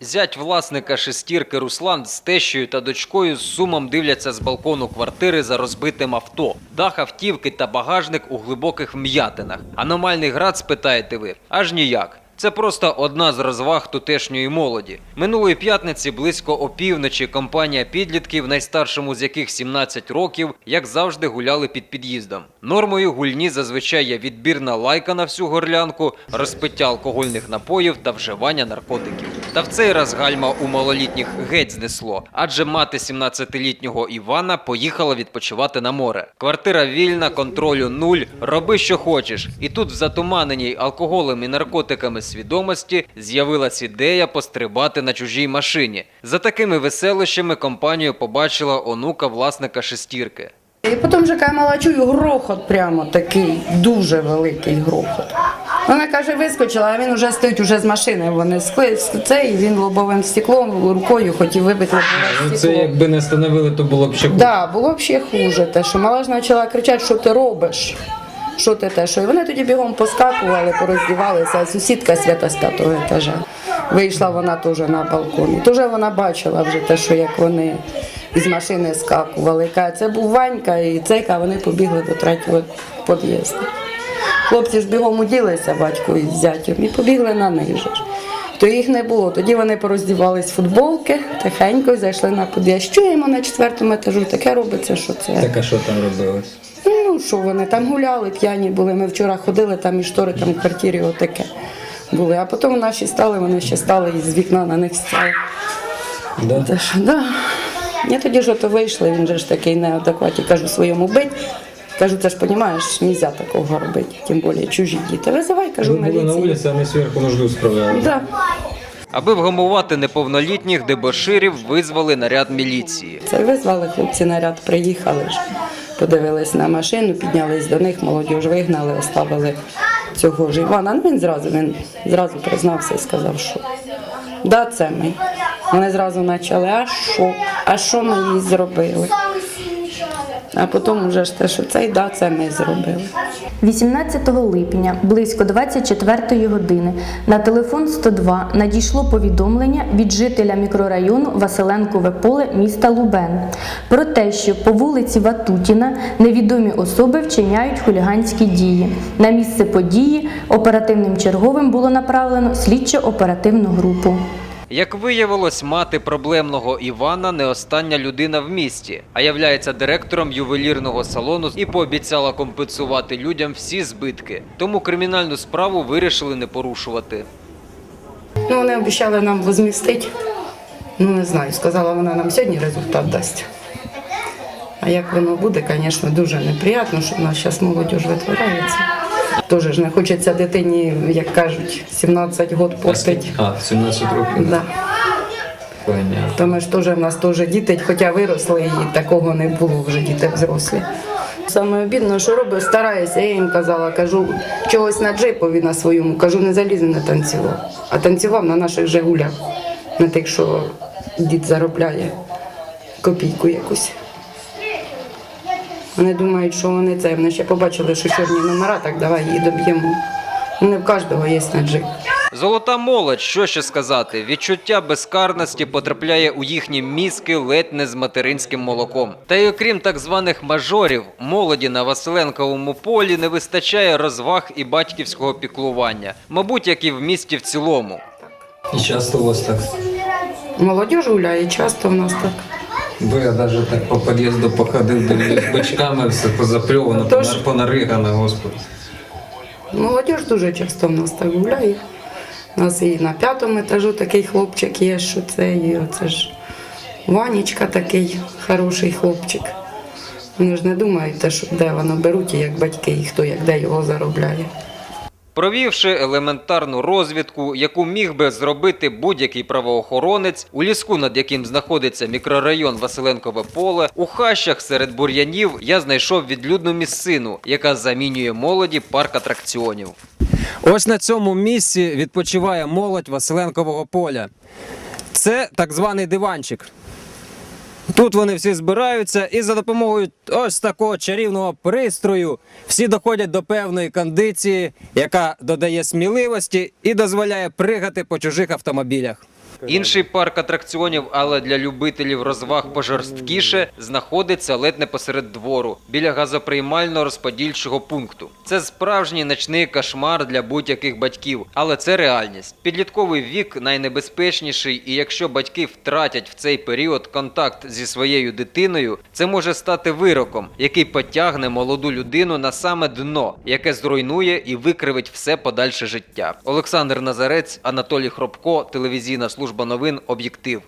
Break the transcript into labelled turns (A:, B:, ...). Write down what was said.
A: Зять власника шестірки Руслан з тещою та дочкою з сумом дивляться з балкону квартири за розбитим авто. Дах автівки та багажник у глибоких вм'ятинах. Аномальний град, спитаєте ви? Аж ніяк. Це просто одна з розваг тутешньої молоді. Минулої п'ятниці близько опівночі компанія підлітків, найстаршому з яких 17 років, як завжди гуляли під під'їздом. Нормою гульні зазвичай є відбірна лайка на всю горлянку, розпиття алкогольних напоїв та вживання наркотиків. Та в цей раз гальма у малолітніх геть знесло, адже мати 17-літнього Івана поїхала відпочивати на море. Квартира вільна, контролю нуль, роби що хочеш. І тут в затуманеній алкоголем і наркотиками свідомості з'явилась ідея пострибати на чужій машині. За такими веселищами компанію побачила онука власника шестірки.
B: І потім вже каже, мала чую грохот прямо такий, дуже великий грохот. Вона каже, вискочила, а він вже стоїть уже з машини. Вони це, і він лобовим стеклом рукою хотів вибити лобове
C: Ну,
B: стекло.
C: це якби не становили, то було б ще хуже.
B: Да, було б ще хуже. Те, що мала ж почала кричати, що ти робиш. Що ти те, що? І вони тоді бігом поскакували, пороздівалися, а сусідка свята з п'ятого етажа. Вийшла вона теж на балкон. І теж вона бачила вже те, що як вони із машини скакували. Каже, це був Ванька і цейка, вони побігли до третього під'їзду. Хлопці ж бігом уділися, батько із зятем, і побігли на них. То їх не було. Тоді вони пороздівались футболки, тихенько зайшли на під'їзд. Чуємо на четвертому етажу, таке робиться, що це.
C: Так а що там робилось?
B: Ну, що вони там гуляли, п'яні були. Ми вчора ходили, там і штори там в квартирі отаке були. А потім наші стали, вони ще стали і з вікна на них стали.
C: Да?
B: Та що, да. Я тоді ж ото вийшли, він же ж такий неадекватний, кажу своєму бить. Кажу, це ж розумієш, не можна такого робити, тим більше чужі діти. Визивай, кажу,
C: Ви були на вулиці, а не зверху нужду справляли.
B: Да.
A: Аби вгамувати неповнолітніх дебоширів, визвали наряд міліції.
B: Це визвали хлопці наряд, приїхали ж, подивились на машину, піднялись до них, молодіж вигнали, оставили цього ж Івана. Ну він зразу він зразу признався і сказав, що да, це ми. Вони зразу почали, а що? А що ми їй зробили? А потім вже ж те, що це, да, це ми зробили.
D: 18 липня близько 24 години на телефон 102 надійшло повідомлення від жителя мікрорайону Василенкове поле міста Лубен про те, що по вулиці Ватутіна невідомі особи вчиняють хуліганські дії. На місце події оперативним черговим було направлено слідчо-оперативну групу.
A: Як виявилось, мати проблемного Івана не остання людина в місті, а являється директором ювелірного салону і пообіцяла компенсувати людям всі збитки. Тому кримінальну справу вирішили не порушувати.
B: Ну, вони обіцяли нам возмістити. Ну, не знаю, сказала, вона нам сьогодні результат дасть. А як воно буде, звісно, дуже неприємно, що в нас зараз молодь витворяється. Тоже ж не хочеться дитині, як кажуть, 17 років портить.
C: А, 17 років.
B: Да.
C: Понятно.
B: То ж теж в нас теж діти, хоча виросли, і такого не було вже діти взрослі. Саме обідно, що робить, стараюся. Я їм казала, кажу, чогось на джипові на своєму, кажу, не залізе не танцював. А танцював на наших Жигулях, на тих, що дід заробляє копійку якусь. Вони думають, що вони це. Вони ще побачили, що чорні номера, так давай її доб'ємо. Не в кожного є на.
A: Золота молодь, що ще сказати, відчуття безкарності потрапляє у їхні мізки ледь не з материнським молоком. Та й окрім так званих мажорів, молоді на Василенковому полі не вистачає розваг і батьківського піклування, мабуть, як і в місті в цілому.
C: І часто у вас так.
B: Молодіж гуляє часто в нас так.
C: Ви я навіть так по під'їзду походив, дивлюсь, бичками все позапльовано,
B: Тож-
C: понар- понаригано, господи.
B: Молодіж дуже часто в нас так гуляє. У нас і на п'ятому етажу такий хлопчик є, що це і оце ж Ванечка такий хороший хлопчик. Вони ж не думають, те, що де воно беруть, і як батьки, і хто як де його заробляє.
A: Провівши елементарну розвідку, яку міг би зробити будь-який правоохоронець, у ліску, над яким знаходиться мікрорайон Василенкове поле, у хащах серед бур'янів я знайшов відлюдну місцину, яка замінює молоді парк атракціонів.
E: Ось на цьому місці відпочиває молодь Василенкового поля. Це так званий диванчик. Тут вони всі збираються і за допомогою ось такого чарівного пристрою всі доходять до певної кондиції, яка додає сміливості і дозволяє пригати по чужих автомобілях.
A: Інший парк атракціонів, але для любителів розваг пожорсткіше, знаходиться ледь не посеред двору, біля газоприймально-розподільчого пункту. Це справжній ночний кошмар для будь-яких батьків, але це реальність. Підлітковий вік найнебезпечніший, і якщо батьки втратять в цей період контакт зі своєю дитиною, це може стати вироком, який потягне молоду людину на саме дно, яке зруйнує і викривить все подальше життя. Олександр Назарець, Анатолій Хробко, телевізійна служба новин Об'єктив.